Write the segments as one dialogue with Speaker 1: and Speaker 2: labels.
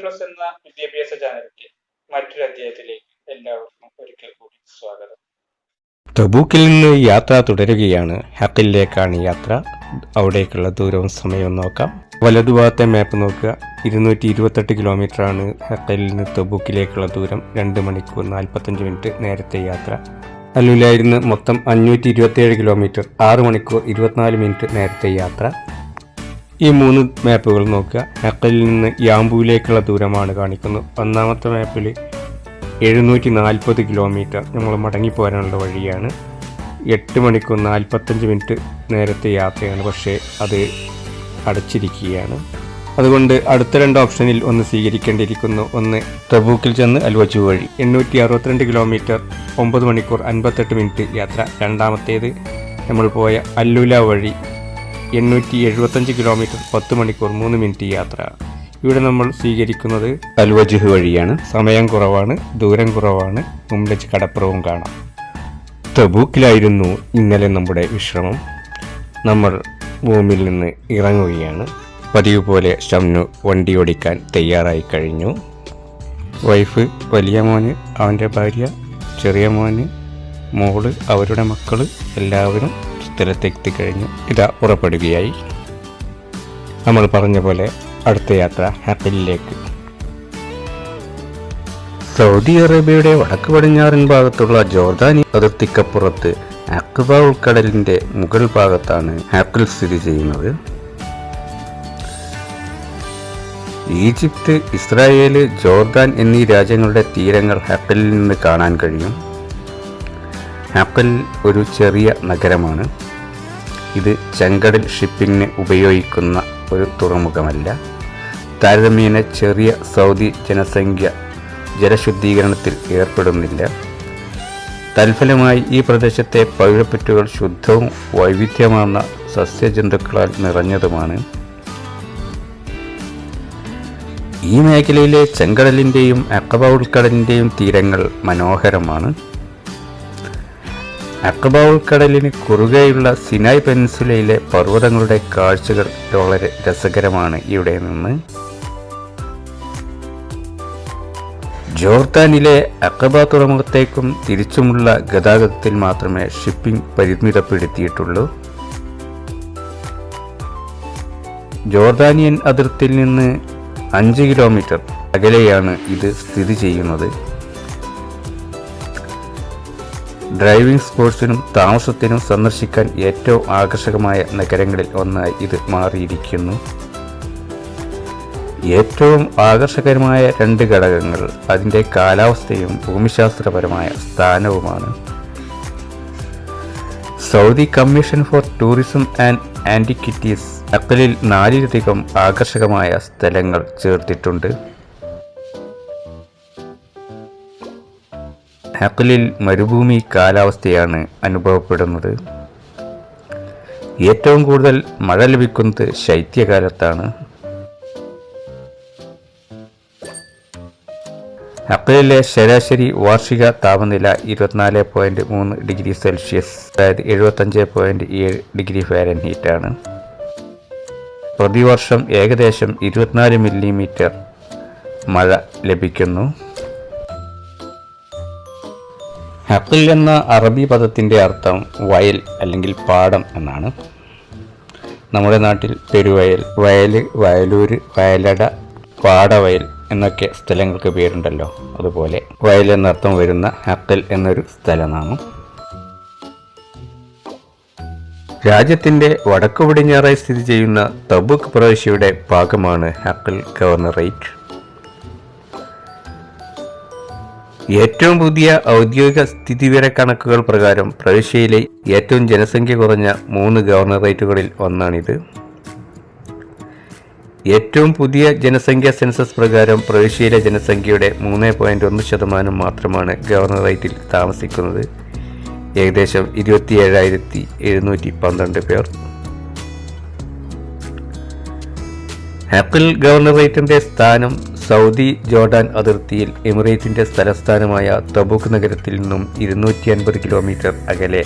Speaker 1: Plus എന്ന വിദ്യാഭ്യാസ ചാനലിന്റെ മറ്റൊരു അധ്യായത്തിലേക്ക് എല്ലാവർക്കും ഒരിക്കൽ കൂടി സ്വാഗതം.
Speaker 2: തബൂക്കിൽ നിന്ന് യാത്ര തുടരുകയാണ്. ഹക്കിലേക്കാണ് യാത്ര. അവിടേക്കുള്ള ദൂരവും സമയവും നോക്കാം. വലതുഭാഗത്തെ മാപ്പ് നോക്കുക. ഇരുന്നൂറ്റി ഇരുപത്തെട്ട് കിലോമീറ്റർ ആണ് ഹക്കലിൽ നിന്ന് തബൂക്കിലേക്കുള്ള ദൂരം. രണ്ട് മണിക്കൂർ നാൽപ്പത്തഞ്ച് മിനിറ്റ് നേരത്തെ യാത്ര. അല്ലുലായിരുന്നു മൊത്തം അഞ്ഞൂറ്റി ഇരുപത്തിയേഴ് കിലോമീറ്റർ. ആറ് മണിക്കൂർ ഇരുപത്തിനാല് മിനിറ്റ് നേരത്തെ യാത്ര. ഈ മൂന്ന് മാപ്പുകൾ നോക്കുക. നക്കലിൽ നിന്ന് യാമ്പുവിലേക്കുള്ള ദൂരമാണ് കാണിക്കുന്നത്. ഒന്നാമത്തെ മാപ്പിൽ എഴുന്നൂറ്റി നാൽപ്പത് കിലോമീറ്റർ നമ്മൾ മടങ്ങിപ്പോരാനുള്ള വഴിയാണ്. എട്ട് മണിക്കൂർ നാൽപ്പത്തഞ്ച് മിനിറ്റ് നേരത്തെ യാത്രയാണ്. പക്ഷേ അത് അടച്ചിരിക്കുകയാണ്. അതുകൊണ്ട് അടുത്ത രണ്ട് ഓപ്ഷനിൽ ഒന്ന് സ്വീകരിക്കേണ്ടിയിരിക്കുന്നു. ഒന്ന് തബൂക്കിൽ ചെന്ന് അൽവച്ചു വഴി. എണ്ണൂറ്റി അറുപത്തിരണ്ട് കിലോമീറ്റർ ഒമ്പത് മണിക്കൂർ അൻപത്തെട്ട് മിനിറ്റ് യാത്ര. രണ്ടാമത്തേത് നമ്മൾ പോയ അല്ലുല വഴി. എണ്ണൂറ്റി എഴുപത്തഞ്ച് കിലോമീറ്റർ പത്ത് മണിക്കൂർ മൂന്ന് മിനിറ്റ് യാത്ര. ഇവിടെ നമ്മൾ സ്വീകരിക്കുന്നത് അൽവജുഹ് വഴിയാണ്. സമയം കുറവാണ് ദൂരം കുറവാണ് മുംബ്ലജ് കടപ്പുറവും കാണാം. തബൂക്കിലായിരുന്നു ഇന്നലെ നമ്മുടെ വിശ്രമം. നമ്മൾ ഭൂമിയിൽ നിന്ന് ഇറങ്ങുകയാണ്. പതിവ് പോലെ ഷംനു വണ്ടി ഓടിക്കാൻ തയ്യാറായി കഴിഞ്ഞു. വൈഫ് വലിയ മോന് അവന്റെ ഭാര്യ ചെറിയ മോന് മോൾ അവരുടെ മക്കൾ എല്ലാവരും സ്ഥലത്തെത്തിക്കഴിഞ്ഞു ഇതാ ഉറപ്പെടുകയായി. നമ്മൾ പറഞ്ഞ പോലെ അടുത്ത യാത്ര ഹാപ്പിലേക്ക് സൗദി അറേബ്യയുടെ വടക്ക് പടിഞ്ഞാറൻ ഭാഗത്തുള്ള ജോർദാനി അതിർത്തിക്കപ്പുറത്ത് അക്ബ ഉൾക്കടലിന്റെ മുകൾ ഭാഗത്താണ് ഹാപ്പിൽ സ്ഥിതി ചെയ്യുന്നത്. ഈജിപ്ത് ഇസ്രായേൽ ജോർദാൻ എന്നീ രാജ്യങ്ങളുടെ തീരങ്ങൾ ഹാപ്പിലിൽ നിന്ന് കാണാൻ കഴിയും. ഹാപ്പൽ ഒരു ചെറിയ നഗരമാണ്. ഇത് ചെങ്കടൽ ഷിപ്പിങ്ങിന് ഉപയോഗിക്കുന്ന ഒരു തുറമുഖമല്ല. താരതമ്യേന ചെറിയ സൗദി ജനസംഖ്യ ജലശുദ്ധീകരണത്തിൽ ഏർപ്പെടുന്നില്ല. തൽഫലമായി ഈ പ്രദേശത്തെ പവിഴപ്പറ്റുകൾ ശുദ്ധവും വൈവിധ്യമാർന്ന സസ്യജന്തുക്കളാൽ നിറഞ്ഞതുമാണ്. ഈ മേഖലയിലെ ചെങ്കടലിന്റെയും അക്കബ ഉൾക്കടലിന്റെയും തീരങ്ങൾ മനോഹരമാണ്. അക്കബ കടലിന് കുറുകെയുള്ള സിനായ് പെൻസുലയിലെ പർവതങ്ങളുടെ കാഴ്ചകൾ വളരെ രസകരമാണ്. ഇവിടെ നിന്ന് ജോർദാനിലെ അക്കബ തുറമുഖത്തേക്കും തിരിച്ചുമുള്ള ഗതാഗതത്തിൽ മാത്രമേ ഷിപ്പിംഗ് പരിമിതപ്പെടുത്തിയിട്ടുള്ളൂ. ജോർദാനിയൻ അതിർത്തിയിൽ നിന്ന് അഞ്ച് കിലോമീറ്റർ അകലെയാണ് ഇത് സ്ഥിതി ചെയ്യുന്നത്. ഡ്രൈവിംഗ് സ്പോർട്സിനും താമസത്തിനും സന്ദർശിക്കാൻ ഏറ്റവും ആകർഷകമായ നഗരങ്ങളിൽ ഒന്നായി ഇത് മാറിയിരിക്കുന്നു. ഏറ്റവും ആകർഷകരമായ രണ്ട് ഘടകങ്ങൾ അതിന്റെ കാലാവസ്ഥയും ഭൂമിശാസ്ത്രപരമായ സ്ഥാനവുമാണ്. Saudi Commission for Tourism and Antiquities അക്കലിൽ നാലിലധികം ആകർഷകമായ സ്ഥലങ്ങൾ ചേർത്തിട്ടുണ്ട്. ഹക്കലിൽ മരുഭൂമി കാലാവസ്ഥയാണ് അനുഭവപ്പെടുന്നത്. ഏറ്റവും കൂടുതൽ മഴ ലഭിക്കുന്നത് ശൈത്യകാലത്താണ്. ഹക്കലിലെ ശരാശരി വാർഷിക താപനില ഇരുപത്തിനാല് പോയിന്റ് മൂന്ന് ഡിഗ്രി സെൽഷ്യസ് അതായത് എഴുപത്തഞ്ച് പോയിന്റ് ഏഴ് ഡിഗ്രി ഫാരൻഹീറ്റ് ആണ്. പ്രതിവർഷം ഏകദേശം ഇരുപത്തിനാല് മില്ലിമീറ്റർ മഴ ലഭിക്കുന്നു. ഹക്കിൽ എന്ന അറബി പദത്തിന്റെ അർത്ഥം വയൽ അല്ലെങ്കിൽ പാടം എന്നാണ്. നമ്മുടെ നാട്ടിൽ പെരുവയൽ വയൽ വയലൂര് വയലട പാടവയൽ എന്നൊക്കെ സ്ഥലങ്ങൾക്ക് പേരുണ്ടല്ലോ. അതുപോലെ വയൽ എന്നർത്ഥം വരുന്ന ഹക്കൽ എന്നൊരു സ്ഥലനാമം. രാജ്യത്തിന്റെ വടക്കു പടിഞ്ഞാറായി സ്ഥിതി ചെയ്യുന്ന തബുക്ക് പ്രവിശ്യയുടെ ഭാഗമാണ് ഹക്കൽ ഗവർണറേറ്റ്. ഏറ്റവും പുതിയ ഔദ്യോഗിക സ്ഥിതിവിവര കണക്കുകൾ പ്രകാരം പ്രവിശ്യയിലെ ഏറ്റവും ജനസംഖ്യ കുറഞ്ഞ മൂന്ന് ഗവർണറേറ്റുകളിൽ ഒന്നാണിത്. ഏറ്റവും പുതിയ ജനസംഖ്യ സെൻസസ് പ്രകാരം പ്രവിശ്യയിലെ ജനസംഖ്യയുടെ മൂന്ന് പോയിന്റ് ഒന്ന് ശതമാനം മാത്രമാണ് ഗവർണറേറ്റിൽ താമസിക്കുന്നത്. ഏകദേശം ഇരുപത്തി ഏഴായിരത്തി എഴുന്നൂറ്റി പന്ത്രണ്ട് പേർ. ആപ്പിൾ ഗവർണറേറ്റിന്റെ സ്ഥാനം സൗദി ജോർഡാൻ അതിർത്തിയിൽ എമിറേറ്റിന്റെ തലസ്ഥാനമായ തബൂക്ക് നഗരത്തിൽ നിന്നും ഇരുന്നൂറ്റി അൻപത് കിലോമീറ്റർ അകലെ.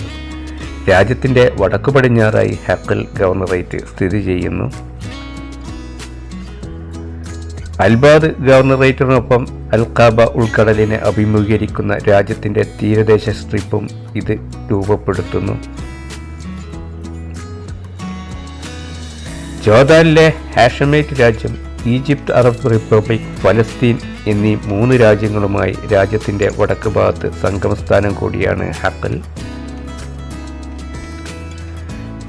Speaker 2: രാജ്യത്തിന്റെ വടക്കു പടിഞ്ഞാറായി ഹക്കൽ ഗവർണറേറ്റ് സ്ഥിതി ചെയ്യുന്നു. അൽബാദ് ഗവർണറേറ്റിനൊപ്പം അൽഖാബ ഉൾക്കടലിനെ അഭിമുഖീകരിക്കുന്ന രാജ്യത്തിന്റെ തീരദേശ സ്ട്രിപ്പും ഇത് രൂപപ്പെടുത്തുന്നു. ജോർദാനിലെ ഹാഷമേറ്റ് രാജ്യം ഈജിപ്ത് അറബ് റിപ്പബ്ലിക് ഫലസ്തീൻ എന്നീ മൂന്ന് രാജ്യങ്ങളുമായി രാജ്യത്തിന്റെ വടക്ക് ഭാഗത്ത് സംഗമസ്ഥാനം കൂടിയാണ് ഹക്കൽ.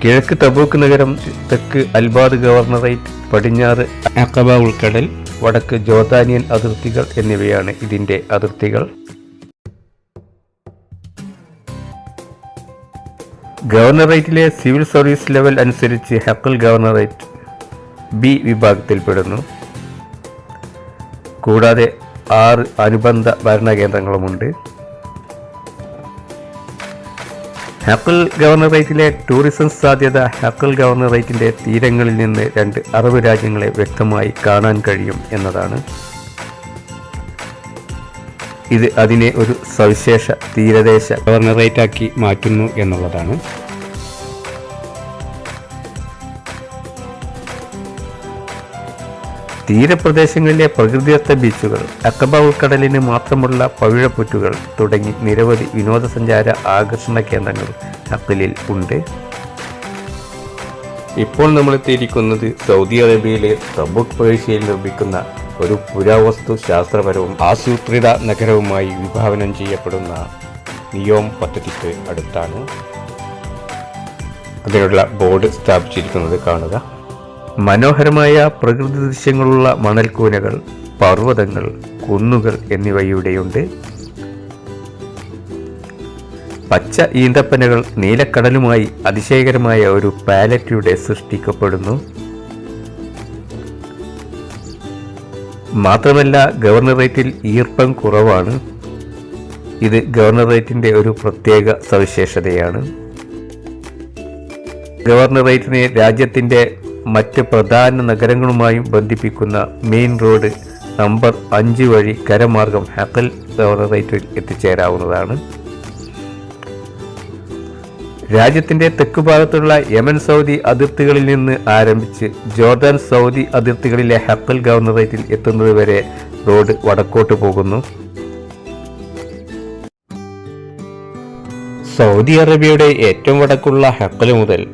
Speaker 2: കിഴക്ക് തബൂക്ക് നഗരം തെക്ക് അൽബാദ് ഗവർണറേറ്റ് പടിഞ്ഞാറ് അക്കബ ഉൾക്കടൽ വടക്ക് ജോർദാനിയൻ അതിർത്തികൾ എന്നിവയാണ് ഇതിന്റെ അതിർത്തികൾ. ഗവർണറേറ്റിലെ സിവിൽ സർവീസ് ലെവൽ അനുസരിച്ച് ഹക്കൽ ഗവർണറേറ്റ് ബി വിഭാഗത്തിൽപ്പെടുന്നു. കൂടാതെ ആറ് അനുബന്ധ ഭരണകേന്ദ്രങ്ങളുമുണ്ട്. ഹക്കൽ ഗവർണറേറ്റിലെ ടൂറിസം സാധ്യത ഹക്കൽ ഗവർണറേറ്റിന്റെ തീരങ്ങളിൽ നിന്ന് രണ്ട് അറബ് രാജ്യങ്ങളെ വ്യക്തമായി കാണാൻ കഴിയും എന്നതാണ്. ഇത് അതിനെ ഒരു സവിശേഷ തീരദേശ ഗവർണറേറ്റാക്കി മാറ്റുന്നു എന്നുള്ളതാണ്. തീരപ്രദേശങ്ങളിലെ പ്രകൃതിദത്ത ബീച്ചുകൾ അക്കബ ഉൾക്കടലിന് മാത്രമുള്ള പവിഴപ്പുറ്റുകൾ തുടങ്ങി നിരവധി വിനോദസഞ്ചാര ആകർഷണ കേന്ദ്രങ്ങൾ അക്കലിൽ ഉണ്ട്. ഇപ്പോൾ നമ്മൾ എത്തിയിരിക്കുന്നത് സൗദി അറേബ്യയിലെ തബുക് പ്രവിശ്യയിൽ നിർമ്മിക്കുന്ന ഒരു പുരാവസ്തു ശാസ്ത്രപരവും ആസൂത്രിത നഗരവുമായി വിഭാവനം ചെയ്യപ്പെടുന്ന നിയോം പദ്ധതിക്ക് അടുത്താണ്. അതിനുള്ള ബോർഡ് സ്ഥാപിച്ചിരിക്കുന്നത് കാണുക. മനോഹരമായ പ്രകൃതി ദൃശ്യങ്ങളുള്ള മണൽക്കൂനകൾ പർവതങ്ങൾ കുന്നുകൾ എന്നിവയുടെയുണ്ട്. പച്ച ഈന്തപ്പനകൾ നീലക്കടലുമായി അതിശയകരമായ ഒരു പാലറ്റിലൂടെ സൃഷ്ടിക്കപ്പെടുന്നു. മാത്രമല്ല ഗവർണറേറ്റിൽ ഈർപ്പം കുറവാണ്. ഇത് ഗവർണറേറ്റിന്റെ ഒരു പ്രത്യേക സവിശേഷതയാണ്. ഗവർണറേറ്റിനെ രാജ്യത്തിന്റെ മറ്റ് പ്രധാന നഗരങ്ങളുമായും ബന്ധിപ്പിക്കുന്ന മെയിൻ റോഡ് നമ്പർ അഞ്ച് വഴി കരമാർഗം ഹക്കൽ ഗവർണറേറ്റിൽ എത്തിച്ചേരാവുന്നതാണ്. രാജ്യത്തിന്റെ തെക്ക് ഭാഗത്തുള്ള യമൻ സൗദി അതിർത്തികളിൽ നിന്ന് ആരംഭിച്ച് ജോർദാൻ സൗദി അതിർത്തികളിലെ ഹക്കൽ ഗവർണറേറ്റിൽ എത്തുന്നതുവരെ റോഡ് വടക്കോട്ട് പോകുന്നു. സൗദി അറേബ്യയുടെ ഏറ്റവും വടക്കുള്ള ഹക്കൽ മുതൽ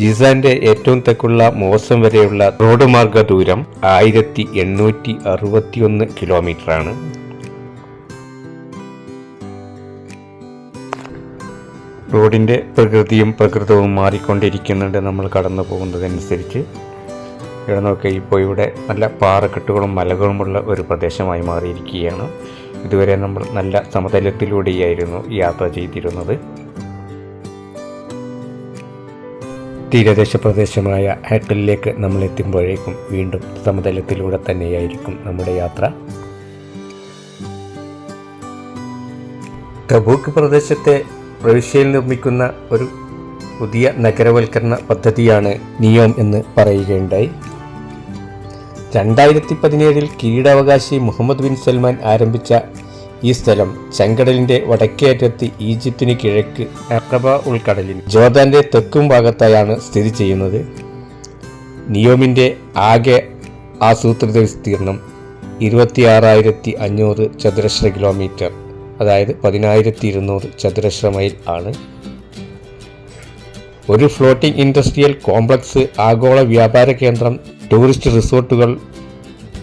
Speaker 2: ജിസാന്റെ ഏറ്റവും തെക്കുള്ള മോസം വരെയുള്ള റോഡ് മാർഗ ദൂരം ആയിരത്തി എണ്ണൂറ്റി അറുപത്തിയൊന്ന് കിലോമീറ്ററാണ്. റോഡിന്റെ പ്രകൃതിയും പ്രകൃതവും മാറിക്കൊണ്ടിരിക്കുന്നുണ്ട് നമ്മൾ കടന്നു പോകുന്നതനുസരിച്ച്. ഇവിടെ നോക്കി ഇപ്പോൾ ഇവിടെ നല്ല പാറക്കെട്ടുകളും മലകളുമുള്ള ഒരു പ്രദേശമായി മാറിയിരിക്കുകയാണ്. ഇതുവരെ നമ്മൾ നല്ല സമതലത്തിലൂടെയായിരുന്നു യാത്ര ചെയ്തിരുന്നത്. തീരദേശ പ്രദേശമായ ഹേട്ടലിലേക്ക് നമ്മൾ എത്തുമ്പോഴേക്കും വീണ്ടും സമതലത്തിലൂടെ തന്നെയായിരിക്കും നമ്മുടെ യാത്ര. തബൂക്ക് പ്രദേശത്തെ പ്രവിശ്യയിൽ നിർമ്മിക്കുന്ന ഒരു പുതിയ നഗരവൽക്കരണ പദ്ധതിയാണ് നിയോം എന്ന് പറയുകയുണ്ടായി. രണ്ടായിരത്തി പതിനേഴിൽ കിരീടാവകാശി മുഹമ്മദ് ബിൻ സൽമാൻ ആരംഭിച്ച ഈ സ്ഥലം ചെങ്കടലിന്റെ വടക്കേറ്റത്ത് ഈജിപ്തിന് കിഴക്ക് അക്കബ ഉൾക്കടലിൽ. ജോർദാന്റെ തെക്കും ഭാഗത്തായാണ് സ്ഥിതി ചെയ്യുന്നത്. നിയോമിന്റെ ആകെ ആസൂത്രിത വിസ്തീർണം ഇരുപത്തിയാറായിരത്തി അഞ്ഞൂറ് ചതുരശ്ര കിലോമീറ്റർ അതായത് പതിനായിരത്തി ഇരുന്നൂറ് ചതുരശ്ര മൈൽ ആണ്. ഒരു ഫ്ലോട്ടിംഗ് ഇൻഡസ്ട്രിയൽ കോംപ്ലക്സ് ആഗോള വ്യാപാര കേന്ദ്രം ടൂറിസ്റ്റ് റിസോർട്ടുകൾ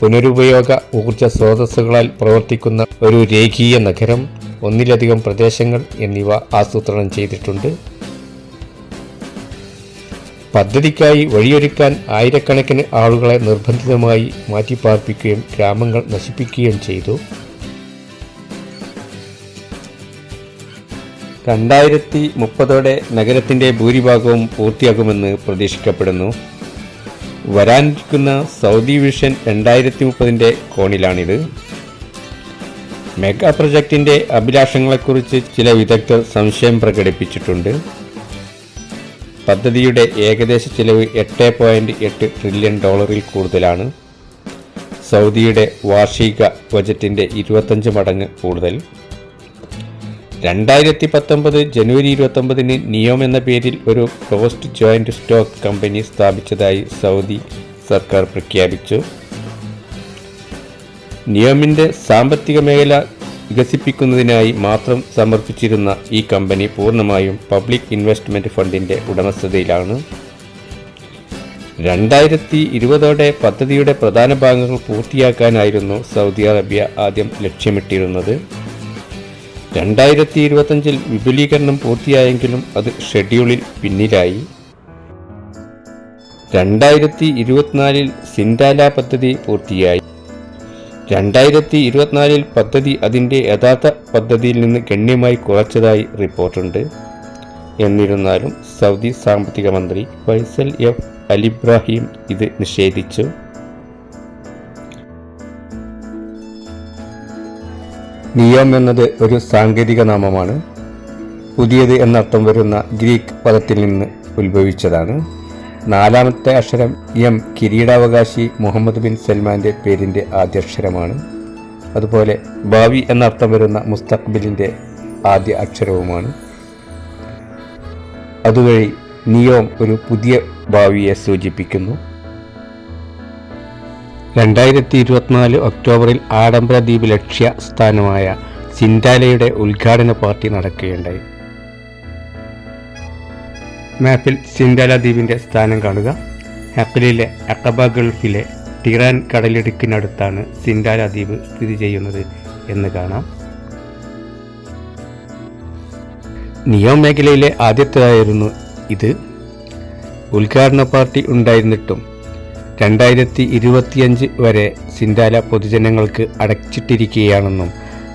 Speaker 2: പുനരുപയോഗ ഊർജ സ്രോതസ്സുകളാൽ പ്രവർത്തിക്കുന്ന ഒരു രേഖീയ നഗരം ഒന്നിലധികം പ്രദേശങ്ങൾ എന്നിവ ആസൂത്രണം ചെയ്തിട്ടുണ്ട്. പദ്ധതിക്കായി വഴിയൊരുക്കാൻ ആയിരക്കണക്കിന് ആളുകളെ നിർബന്ധിതമായി മാറ്റിപ്പാർപ്പിക്കുകയും ഗ്രാമങ്ങൾ നശിപ്പിക്കുകയും ചെയ്തു. രണ്ടായിരത്തി മുപ്പതോടെ നഗരത്തിന്റെ ഭൂരിഭാഗവും പൂർത്തിയാകുമെന്ന് പ്രതീക്ഷിക്കപ്പെടുന്നു. വരാനിരിക്കുന്ന സൗദി വിഷൻ രണ്ടായിരത്തി മുപ്പതിന്റെ കോണിലാണിത്. മെഗാ പ്രൊജക്ടിന്റെ അഭിലാഷങ്ങളെക്കുറിച്ച് ചില വിദഗ്ധർ സംശയം പ്രകടിപ്പിച്ചിട്ടുണ്ട്. പദ്ധതിയുടെ ഏകദേശ ചിലവ് എട്ട് പോയിന്റ് എട്ട് ട്രില്യൺ ഡോളറിൽ കൂടുതലാണ്. സൗദിയുടെ വാർഷിക ബജറ്റിന്റെ ഇരുപത്തഞ്ച് മടങ്ങ് കൂടുതൽ. രണ്ടായിരത്തി പത്തൊമ്പത് ജനുവരി ഇരുപത്തൊമ്പതിന് നിയോം എന്ന പേരിൽ ഒരു ക്ലോസ്ഡ് ജോയിന്റ് സ്റ്റോക്ക് കമ്പനി സ്ഥാപിച്ചതായി സൗദി സർക്കാർ പ്രഖ്യാപിച്ചു. നിയോമിന്റെ സാമ്പത്തിക മേഖല വികസിപ്പിക്കുന്നതിനായി മാത്രം സമർപ്പിച്ചിരുന്ന ഈ കമ്പനി പൂർണമായും പബ്ലിക് ഇൻവെസ്റ്റ്മെന്റ് ഫണ്ടിന്റെ ഉടമസ്ഥതയിലാണ്. രണ്ടായിരത്തി ഇരുപതോടെ പദ്ധതിയുടെ പ്രധാന ഭാഗങ്ങൾ പൂർത്തിയാക്കാനായിരുന്നു സൗദി അറേബ്യ ആദ്യം ലക്ഷ്യമിട്ടിരുന്നത്. രണ്ടായിരത്തി ഇരുപത്തഞ്ചിൽ വിപുലീകരണം പൂർത്തിയായെങ്കിലും അത് ഷെഡ്യൂളിൽ പിന്നിലായി. രണ്ടായിരത്തി ഇരുപത്തിനാലിൽ സിൻഡാല പദ്ധതി പൂർത്തിയായി. രണ്ടായിരത്തി ഇരുപത്തിനാലിൽ പദ്ധതി അതിന്റെ യഥാർത്ഥ പദ്ധതിയിൽ നിന്ന് ഗണ്യമായി കുറച്ചതായി റിപ്പോർട്ടുണ്ട്. എന്നിരുന്നാലും സൗദി സാമ്പത്തിക മന്ത്രി ഫൈസൽ എഫ് അലിബ്രാഹിം ഇത് നിഷേധിച്ചു. നിയോം എന്നത് ഒരു സാങ്കേതിക നാമമാണ്. പുതിയത് എന്നർത്ഥം വരുന്ന ഗ്രീക്ക് പദത്തിൽ നിന്ന് ഉത്ഭവിച്ചതാണ്. നാലാമത്തെ അക്ഷരം എം കിരീടാവകാശി മുഹമ്മദ് ബിൻ സൽമാന്റെ പേരിന്റെ ആദ്യാക്ഷരമാണ്. അതുപോലെ ഭാവി എന്നർത്ഥം വരുന്ന മുസ്തഖ്ബിലിന്റെ ആദ്യ അക്ഷരവുമാണ്. അതുവഴി നിയോം ഒരു പുതിയ ഭാവിയെ സൂചിപ്പിക്കുന്നു. രണ്ടായിരത്തി ഇരുപത്തിനാല് ഒക്ടോബറിൽ ആഡംബര ദ്വീപ് ലക്ഷ്യ സ്ഥാനമായ സിൻഡാലയുടെ ഉദ്ഘാടന പാർട്ടി നടക്കുകയുണ്ടായി. മാപ്പിൽ സിൻഡാല ദ്വീപിന്റെ സ്ഥാനം കാണുക. ഹക്കലിലെ അക്കബ ഗൾഫിലെ ടിറാൻ കടലിടുക്കിനടുത്താണ് സിൻഡാല ദ്വീപ് സ്ഥിതി ചെയ്യുന്നത് എന്ന് കാണാം. നിയോ മേഖലയിലെ ആദ്യത്തേതായിരുന്നു ഇത്. ഉദ്ഘാടന പാർട്ടി ഉണ്ടായിരുന്നിട്ടും രണ്ടായിരത്തി ഇരുപത്തിയഞ്ച് വരെ സിൻഡാല പൊതുജനങ്ങൾക്ക് അടച്ചിട്ടിരിക്കുകയാണെന്നും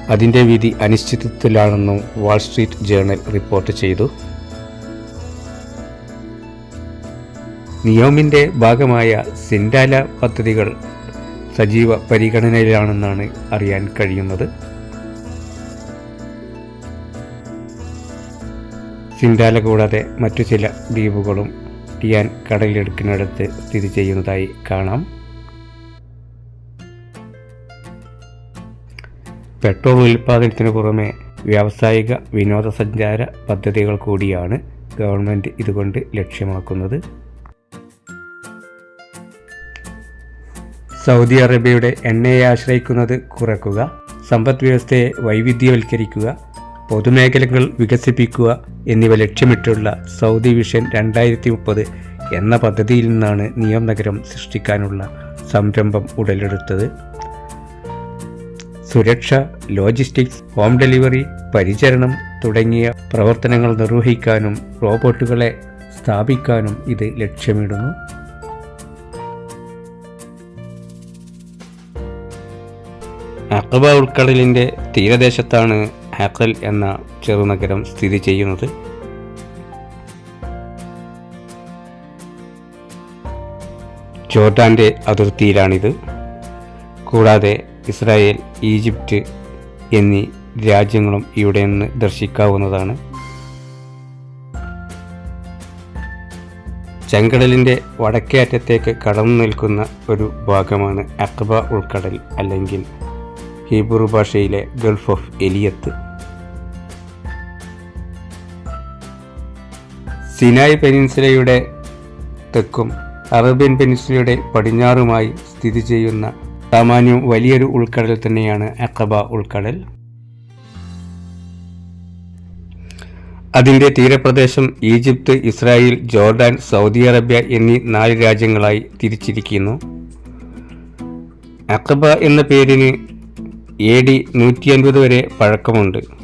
Speaker 2: അതിന്റെ വിധി അനിശ്ചിതത്വത്തിലാണെന്നും വാൾസ്ട്രീറ്റ് ജേണൽ റിപ്പോർട്ട് ചെയ്തു. നിയോമിന്റെ ഭാഗമായ സിൻഡാല പദ്ധതികൾ സജീവ പരിഗണനയിലാണെന്നാണ് അറിയാൻ കഴിയുന്നത്. സിൻഡാല കൂടാതെ മറ്റു ചില ദ്വീപുകളും ടിയാൻ കടലിടുക്കിനടുത്ത് സ്ഥിതി ചെയ്യുന്നതായി കാണാം. പെട്രോൾ ഉൽപ്പാദനത്തിന് പുറമെ വ്യാവസായിക വിനോദസഞ്ചാര പദ്ധതികൾ കൂടിയാണ് ഗവൺമെന്റ് ഇതുകൊണ്ട് ലക്ഷ്യമാക്കുന്നത്. സൗദി അറേബ്യയുടെ എണ്ണയെ ആശ്രയിക്കുന്നത് കുറയ്ക്കുക സമ്പദ് വ്യവസ്ഥയെ വൈവിധ്യവൽക്കരിക്കുക പൊതുമേഖലകൾ വികസിപ്പിക്കുക എന്നിവ ലക്ഷ്യമിട്ടുള്ള സൗദി വിഷൻ രണ്ടായിരത്തി മുപ്പത് എന്ന പദ്ധതിയിൽ നിന്നാണ് നിയം നഗരം സൃഷ്ടിക്കാനുള്ള സംരംഭം ഉടലെടുത്തത്. സുരക്ഷ ലോജിസ്റ്റിക്സ് ഹോം ഡെലിവറി പരിചരണം തുടങ്ങിയ പ്രവർത്തനങ്ങൾ നിർവഹിക്കാനും റോബോട്ടുകളെ സ്ഥാപിക്കാനും ഇത് ലക്ഷ്യമിടുന്നു. അക്കബ ഉൾക്കടലിന്റെ തീരദേശത്താണ് ഹാക്കൽ എന്ന ചെറുനഗരം സ്ഥിതി ചെയ്യുന്നത്. ജോർഡാന്റെ അതിർത്തിയിലാണിത്. കൂടാതെ ഇസ്രായേൽ ഈജിപ്റ്റ് എന്നീ രാജ്യങ്ങളും ഇവിടെ നിന്ന് ദർശിക്കാവുന്നതാണ്. ചെങ്കടലിന്റെ വടക്കേ അറ്റത്തേക്ക് കടന്നു നിൽക്കുന്ന ഒരു ഭാഗമാണ് അക്ബ ഉൾക്കടൽ അല്ലെങ്കിൽ ഹീബ്രു ഭാഷയിലെ ഗൾഫ് ഓഫ് എലിയത്ത്. സിനായ് പെനിൻസുലയുടെ തെക്കും അറേബ്യൻ പെനിൻസുലയുടെ പടിഞ്ഞാറുമായി സ്ഥിതി ചെയ്യുന്ന സാമാന്യം വലിയൊരു ഉൾക്കടൽ തന്നെയാണ് അക്കബ ഉൾക്കടൽ. അതിന്റെ തീരപ്രദേശം Egypt Israel Jordan Saudi Arabia എന്നീ നാല് രാജ്യങ്ങളായി തിരിച്ചിരിക്കുന്നു. അക്കബ എന്ന പേരിന് എ ഡി നൂറ്റി അൻപത് വരെ പഴക്കമുണ്ട്.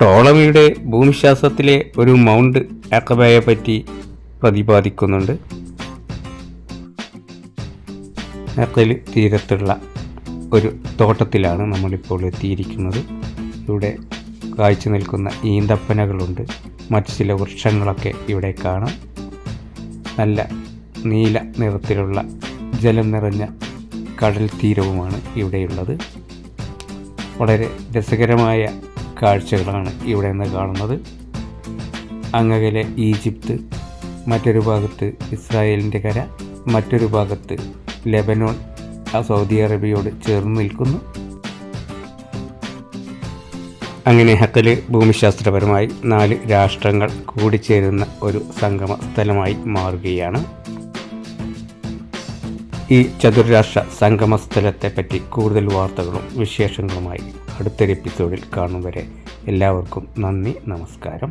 Speaker 2: ടോളമിയുടെ ഭൂമിശാസ്ത്രത്തിലെ ഒരു മൗണ്ട് അക്കബയെ പറ്റി പ്രതിപാദിക്കുന്നുണ്ട്. അക്കൽ തീരത്തുള്ള ഒരു തോട്ടത്തിലാണ് നമ്മളിപ്പോൾ എത്തിയിരിക്കുന്നത്. ഇവിടെ കാഴ്ച നിൽക്കുന്ന ഈന്തപ്പനകളുണ്ട്. മറ്റു ചില വൃക്ഷങ്ങളൊക്കെ ഇവിടെ കാണാം. നല്ല നീല നിറത്തിലുള്ള ജലം നിറഞ്ഞ കടൽ തീരവുമാണ് ഇവിടെയുള്ളത്. വളരെ രസകരമായ കാഴ്ചകളാണ് ഇവിടെ നിന്ന് കാണുന്നത്. അങ്ങകലെ ഈജിപ്ത് മറ്റൊരു ഭാഗത്ത് ഇസ്രായേലിന്റെ കര മറ്റൊരു ഭാഗത്ത് ലെബനോൺ സൗദി അറേബ്യയോട് ചേർന്ന് നിൽക്കുന്നു. അങ്ങനെ ഹക്കൽ ഭൂമിശാസ്ത്രപരമായി നാല് രാഷ്ട്രങ്ങൾ കൂടിച്ചേരുന്ന ഒരു സംഗമ സ്ഥലമായി മാറുകയാണ്. ഈ ചതുർരാഷ്ട്ര സംഗമ സ്ഥലത്തെപ്പറ്റി കൂടുതൽ വാർത്തകളും വിശേഷങ്ങളുമായി അടുത്തൊരു എപ്പിസോഡിൽ കാണും വരെ എല്ലാവർക്കും നന്ദി നമസ്കാരം.